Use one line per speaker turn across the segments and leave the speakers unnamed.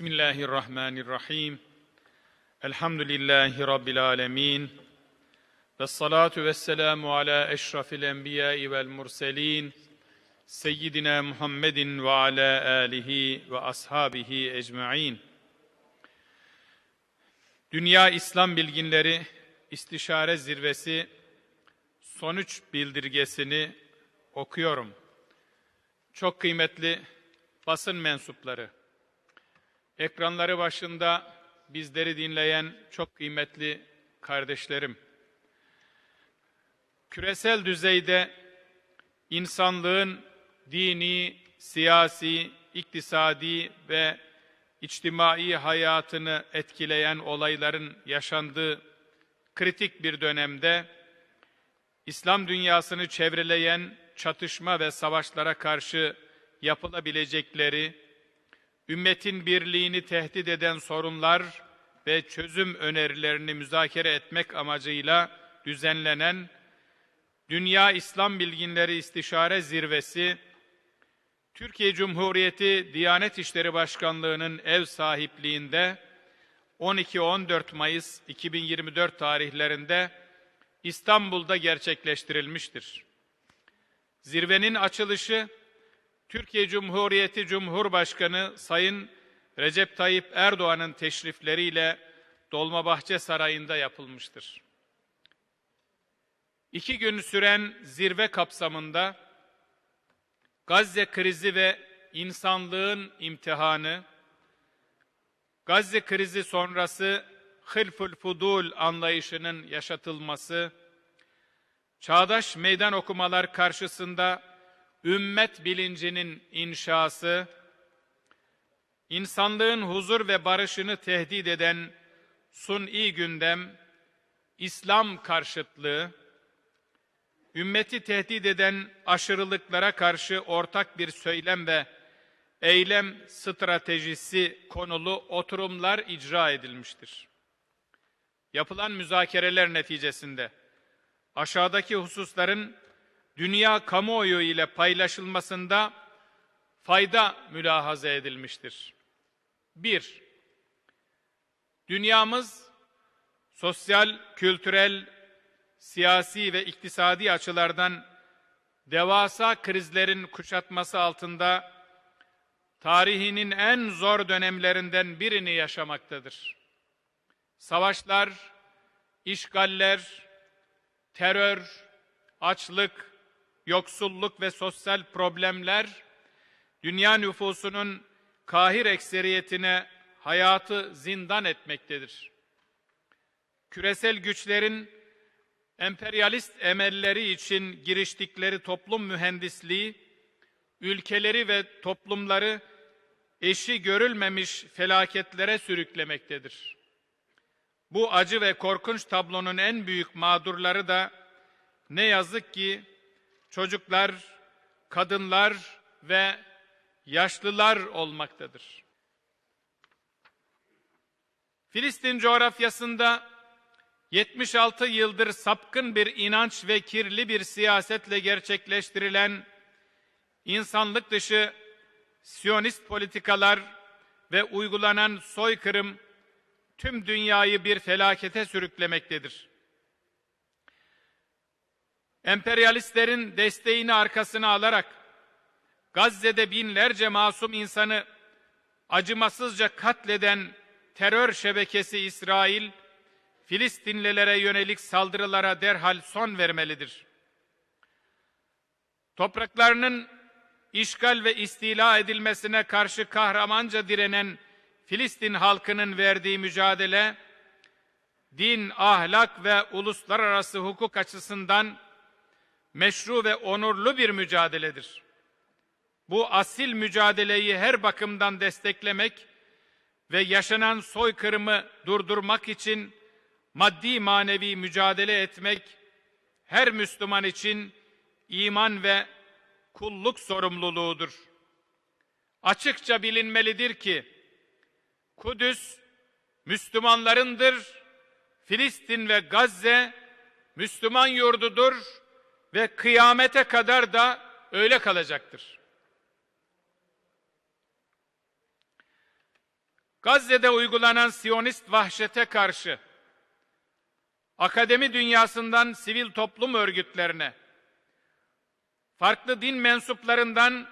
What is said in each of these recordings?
Bismillahirrahmanirrahim. Elhamdülillahi Rabbil alemin. Ve salatu ve selamu ala eşrafil enbiyai vel murselin. Seyyidina Muhammedin ve ala alihi ve ashabihi ecma'in. Dünya İslam Bilginleri İstişare Zirvesi sonuç bildirgesini okuyorum. Çok kıymetli basın mensupları, ekranları başında bizleri dinleyen çok kıymetli kardeşlerim, küresel düzeyde insanlığın dini, siyasi, iktisadi ve içtimai hayatını etkileyen olayların yaşandığı kritik bir dönemde İslam dünyasını çevreleyen çatışma ve savaşlara karşı yapılabilecekleri, ümmetin birliğini tehdit eden sorunlar ve çözüm önerilerini müzakere etmek amacıyla düzenlenen Dünya İslam Bilginleri İstişare Zirvesi, Türkiye Cumhuriyeti Diyanet İşleri Başkanlığı'nın ev sahipliğinde 12-14 Mayıs 2024 tarihlerinde İstanbul'da gerçekleştirilmiştir. Zirvenin açılışı Türkiye Cumhuriyeti Cumhurbaşkanı Sayın Recep Tayyip Erdoğan'ın teşrifleriyle Dolmabahçe Sarayı'nda yapılmıştır. İki gün süren zirve kapsamında Gazze krizi ve insanlığın imtihanı, Gazze krizi sonrası hılful fudul anlayışının yaşatılması, çağdaş meydan okumalar karşısında ümmet bilincinin inşası, insanlığın huzur ve barışını tehdit eden suni gündem, İslam karşıtlığı, ümmeti tehdit eden aşırılıklara karşı ortak bir söylem ve eylem stratejisi konulu oturumlar icra edilmiştir. Yapılan müzakereler neticesinde aşağıdaki hususların dünya kamuoyu ile paylaşılmasında fayda mülahaza edilmiştir. 1. Dünyamız sosyal, kültürel, siyasi ve iktisadi açılardan devasa krizlerin kuşatması altında tarihinin en zor dönemlerinden birini yaşamaktadır. Savaşlar, işgaller, terör, açlık, yoksulluk ve sosyal problemler dünya nüfusunun kahir ekseriyetine hayatı zindan etmektedir. Küresel güçlerin emperyalist emelleri için giriştikleri toplum mühendisliği, ülkeleri ve toplumları eşi görülmemiş felaketlere sürüklemektedir. Bu acı ve korkunç tablonun en büyük mağdurları da ne yazık ki çocuklar, kadınlar ve yaşlılar olmaktadır. Filistin coğrafyasında 76 yıldır sapkın bir inanç ve kirli bir siyasetle gerçekleştirilen insanlık dışı Siyonist politikalar ve uygulanan soykırım tüm dünyayı bir felakete sürüklemektedir. Emperyalistlerin desteğini arkasına alarak Gazze'de binlerce masum insanı acımasızca katleden terör şebekesi İsrail, Filistinlilere yönelik saldırılara derhal son vermelidir. Topraklarının işgal ve istila edilmesine karşı kahramanca direnen Filistin halkının verdiği mücadele, din, ahlak ve uluslararası hukuk açısından meşru ve onurlu bir mücadeledir. Bu asil mücadeleyi her bakımdan desteklemek ve yaşanan soykırımı durdurmak için maddi manevi mücadele etmek her Müslüman için iman ve kulluk sorumluluğudur. Açıkça bilinmelidir ki Kudüs Müslümanlarındır, Filistin ve Gazze Müslüman yurdudur ve kıyamete kadar da öyle kalacaktır. Gazze'de uygulanan Siyonist vahşete karşı akademi dünyasından sivil toplum örgütlerine, farklı din mensuplarından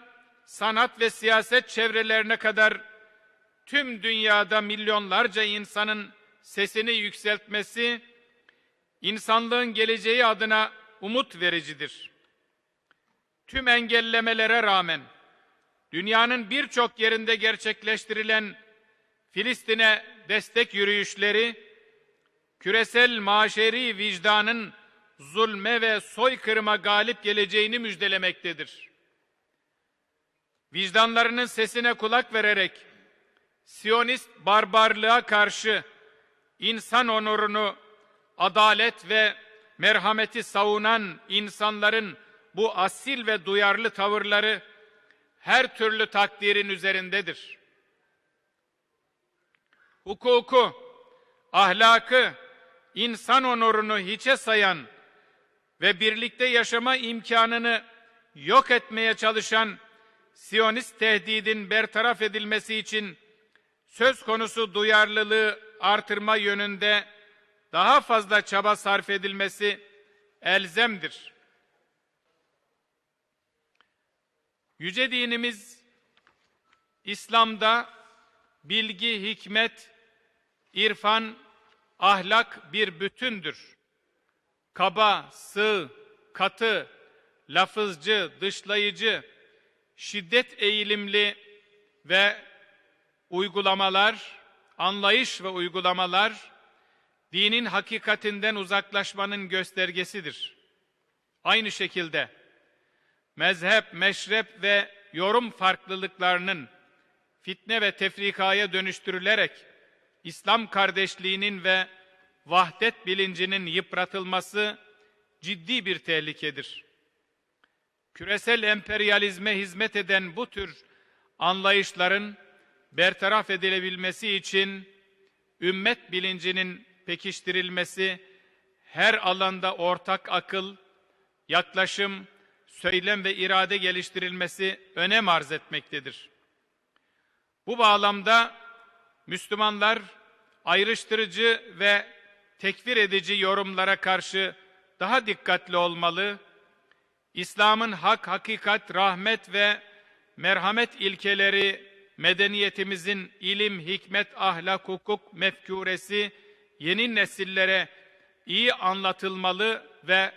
sanat ve siyaset çevrelerine kadar tüm dünyada milyonlarca insanın sesini yükseltmesi insanlığın geleceği adına umut vericidir. Tüm engellemelere rağmen dünyanın birçok yerinde gerçekleştirilen Filistin'e destek yürüyüşleri küresel maşeri vicdanın zulme ve soykırıma galip geleceğini müjdelemektedir. Vicdanlarının sesine kulak vererek Siyonist barbarlığa karşı insan onurunu, adalet ve merhameti savunan insanların bu asil ve duyarlı tavırları her türlü takdirin üzerindedir. Hukuku, ahlakı, insan onurunu hiçe sayan ve birlikte yaşama imkanını yok etmeye çalışan Siyonist tehdidin bertaraf edilmesi için söz konusu duyarlılığı artırma yönünde daha fazla çaba sarf edilmesi elzemdir. Yüce dinimiz İslam'da bilgi, hikmet, irfan, ahlak bir bütündür. Kaba, sığ, katı, lafızcı, dışlayıcı, şiddet eğilimli ve uygulamalar, anlayış ve uygulamalar dinin hakikatinden uzaklaşmanın göstergesidir. Aynı şekilde mezhep, meşrep ve yorum farklılıklarının fitne ve tefrikaya dönüştürülerek İslam kardeşliğinin ve vahdet bilincinin yıpratılması ciddi bir tehlikedir. Küresel emperyalizme hizmet eden bu tür anlayışların bertaraf edilebilmesi için ümmet bilincinin pekiştirilmesi, her alanda ortak akıl, yaklaşım, söylem ve irade geliştirilmesi önem arz etmektedir. Bu bağlamda Müslümanlar ayrıştırıcı ve tekfir edici yorumlara karşı daha dikkatli olmalı, İslam'ın hak, hakikat, rahmet ve merhamet ilkeleri medeniyetimizin ilim, hikmet, ahlak, hukuk mefkuresi yeni nesillere iyi anlatılmalı ve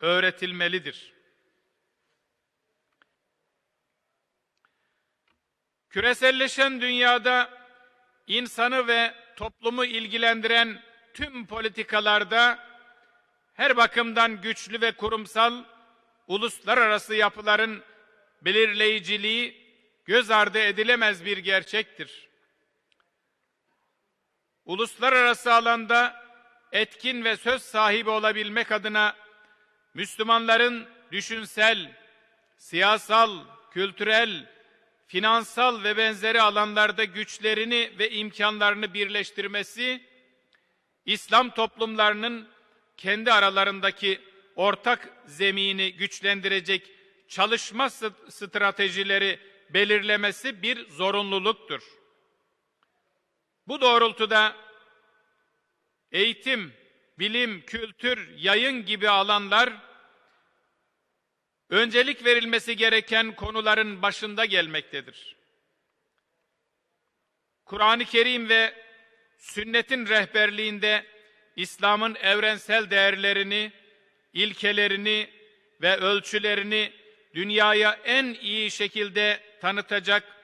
öğretilmelidir. Küreselleşen dünyada insanı ve toplumu ilgilendiren tüm politikalarda her bakımdan güçlü ve kurumsal uluslararası yapıların belirleyiciliği göz ardı edilemez bir gerçektir. Uluslararası alanda etkin ve söz sahibi olabilmek adına Müslümanların düşünsel, siyasal, kültürel, finansal ve benzeri alanlarda güçlerini ve imkanlarını birleştirmesi, İslam toplumlarının kendi aralarındaki ortak zemini güçlendirecek çalışma stratejileri belirlemesi bir zorunluluktur. Bu doğrultuda eğitim, bilim, kültür, yayın gibi alanlar öncelik verilmesi gereken konuların başında gelmektedir. Kur'an-ı Kerim ve sünnetin rehberliğinde İslam'ın evrensel değerlerini, ilkelerini ve ölçülerini dünyaya en iyi şekilde tanıtacak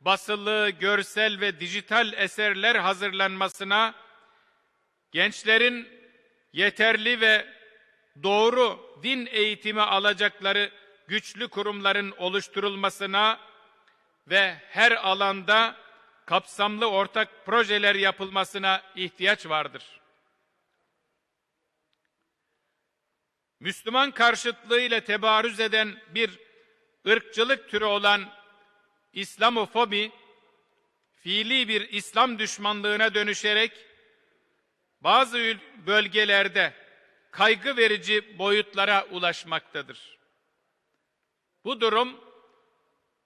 basılı, görsel ve dijital eserler hazırlanmasına gençlerin yeterli ve doğru din eğitimi alacakları güçlü kurumların oluşturulmasına ve her alanda kapsamlı ortak projeler yapılmasına ihtiyaç vardır. Müslüman karşıtlığı ile tebarüz eden bir ırkçılık türü olan İslamofobi, fiili bir İslam düşmanlığına dönüşerek bazı bölgelerde kaygı verici boyutlara ulaşmaktadır. Bu durum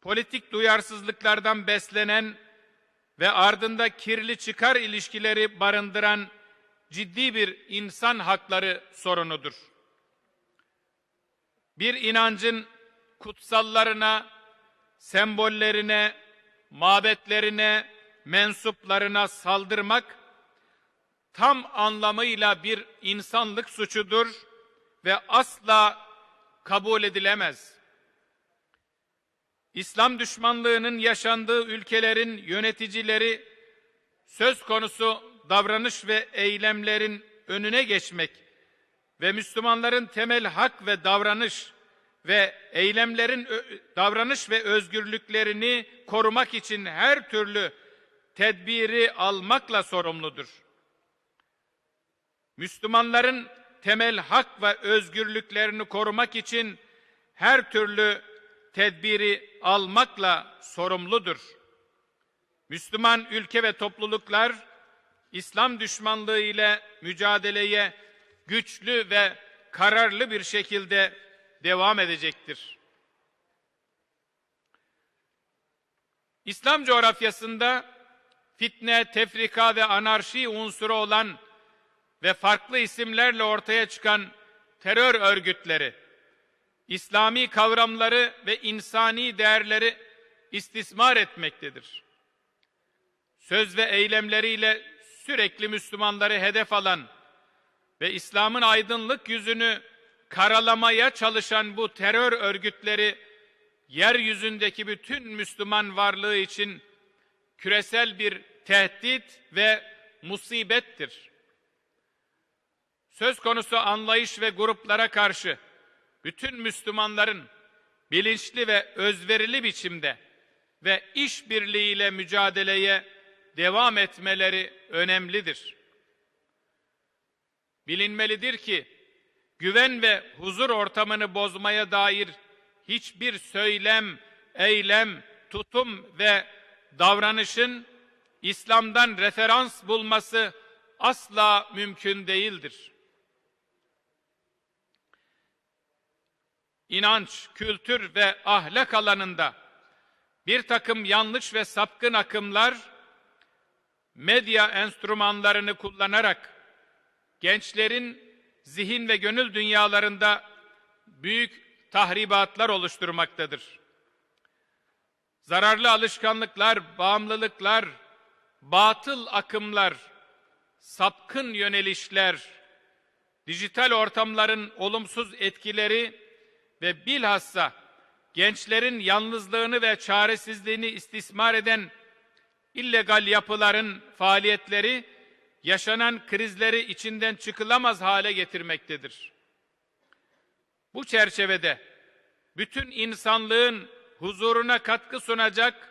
politik duyarsızlıklardan beslenen ve ardında kirli çıkar ilişkileri barındıran ciddi bir insan hakları sorunudur. Bir inancın kutsallarına, sembollerine, mabetlerine, mensuplarına saldırmak tam anlamıyla bir insanlık suçudur ve asla kabul edilemez. İslam düşmanlığının yaşandığı ülkelerin yöneticileri söz konusu davranış ve eylemlerin önüne geçmek ve Müslümanların temel hak ve davranış ve eylemlerin davranış ve özgürlüklerini korumak için her türlü tedbiri almakla sorumludur. Müslümanların temel hak ve özgürlüklerini korumak için her türlü tedbiri almakla sorumludur. Müslüman ülke ve topluluklar İslam düşmanlığı ile mücadeleye güçlü ve kararlı bir şekilde devam edecektir. İslam coğrafyasında fitne, tefrika ve anarşi unsuru olan ve farklı isimlerle ortaya çıkan terör örgütleri, İslami kavramları ve insani değerleri istismar etmektedir. Söz ve eylemleriyle sürekli Müslümanları hedef alan ve İslam'ın aydınlık yüzünü karalamaya çalışan bu terör örgütleri yeryüzündeki bütün Müslüman varlığı için küresel bir tehdit ve musibettir. Söz konusu anlayış ve gruplara karşı bütün Müslümanların bilinçli ve özverili biçimde ve işbirliğiyle mücadeleye devam etmeleri önemlidir. Bilinmelidir ki güven ve huzur ortamını bozmaya dair hiçbir söylem, eylem, tutum ve davranışın İslam'dan referans bulması asla mümkün değildir. İnanç, kültür ve ahlak alanında bir takım yanlış ve sapkın akımlar medya enstrümanlarını kullanarak gençlerin zihin ve gönül dünyalarında büyük tahribatlar oluşturmaktadır. Zararlı alışkanlıklar, bağımlılıklar, batıl akımlar, sapkın yönelişler, dijital ortamların olumsuz etkileri ve bilhassa gençlerin yalnızlığını ve çaresizliğini istismar eden illegal yapıların faaliyetleri yaşanan krizleri içinden çıkılamaz hale getirmektedir. Bu çerçevede bütün insanlığın huzuruna katkı sunacak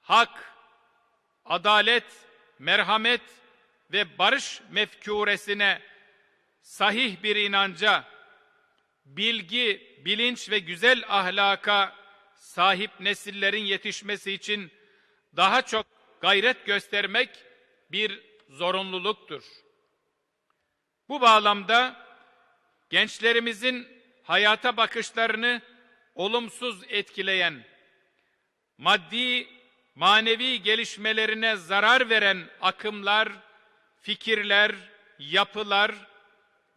hak, adalet, merhamet ve barış mefkuresine sahih bir inanca, bilgi, bilinç ve güzel ahlaka sahip nesillerin yetişmesi için daha çok gayret göstermek bir zorunluluktur. Bu bağlamda gençlerimizin hayata bakışlarını olumsuz etkileyen, maddi, manevi gelişmelerine zarar veren akımlar, fikirler, yapılar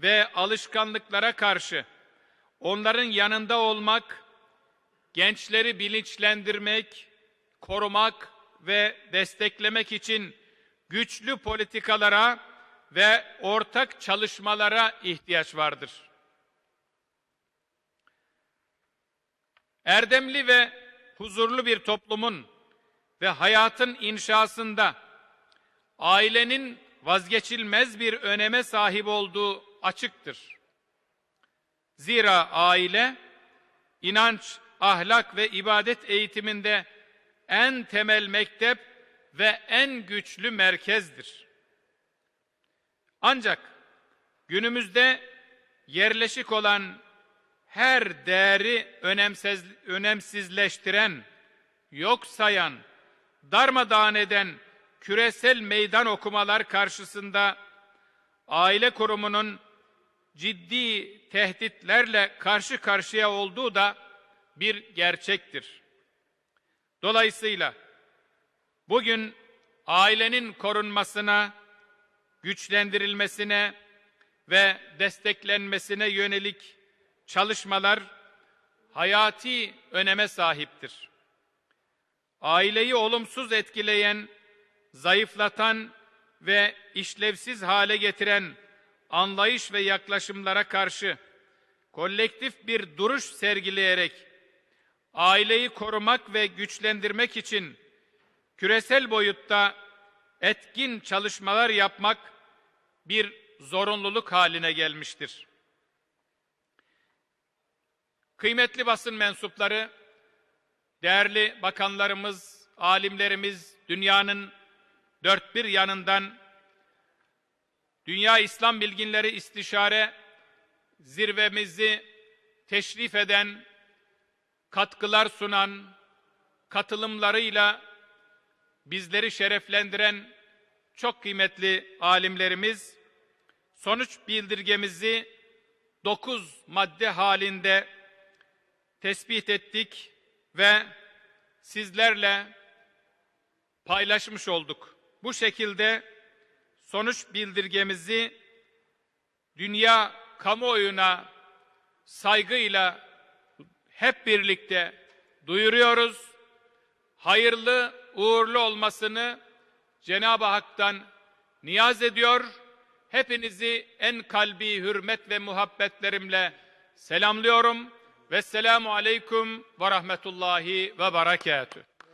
ve alışkanlıklara karşı onların yanında olmak, gençleri bilinçlendirmek, korumak ve desteklemek için güçlü politikalara ve ortak çalışmalara ihtiyaç vardır. Erdemli ve huzurlu bir toplumun ve hayatın inşasında ailenin vazgeçilmez bir öneme sahip olduğu açıktır. Zira aile inanç, ahlak ve ibadet eğitiminde en temel mektep ve en güçlü merkezdir. Ancak günümüzde yerleşik olan her değeri önemsiz, önemsizleştiren, yok sayan, darmadağın eden küresel meydan okumalar karşısında aile kurumunun ciddi tehditlerle karşı karşıya olduğu da bir gerçektir. Dolayısıyla bugün ailenin korunmasına, güçlendirilmesine ve desteklenmesine yönelik çalışmalar hayati öneme sahiptir. Aileyi olumsuz etkileyen, zayıflatan ve işlevsiz hale getiren anlayış ve yaklaşımlara karşı kolektif bir duruş sergileyerek aileyi korumak ve güçlendirmek için küresel boyutta etkin çalışmalar yapmak bir zorunluluk haline gelmiştir. Kıymetli basın mensupları, değerli bakanlarımız, alimlerimiz, dünyanın dört bir yanından Dünya İslam Bilginleri İstişare zirvemizi teşrif eden, katkılar sunan, katılımlarıyla bizleri şereflendiren çok kıymetli alimlerimiz sonuç bildirgemizi dokuz madde halinde tespit ettik ve sizlerle paylaşmış olduk. Bu şekilde sonuç bildirgemizi dünya kamuoyuna saygıyla hep birlikte duyuruyoruz. Hayırlı, uğurlu olmasını Cenab-ı Hak'tan niyaz ediyor. Hepinizi en kalbi hürmet ve muhabbetlerimle selamlıyorum. Vesselamu aleyküm ve rahmetullahi ve berekatüh.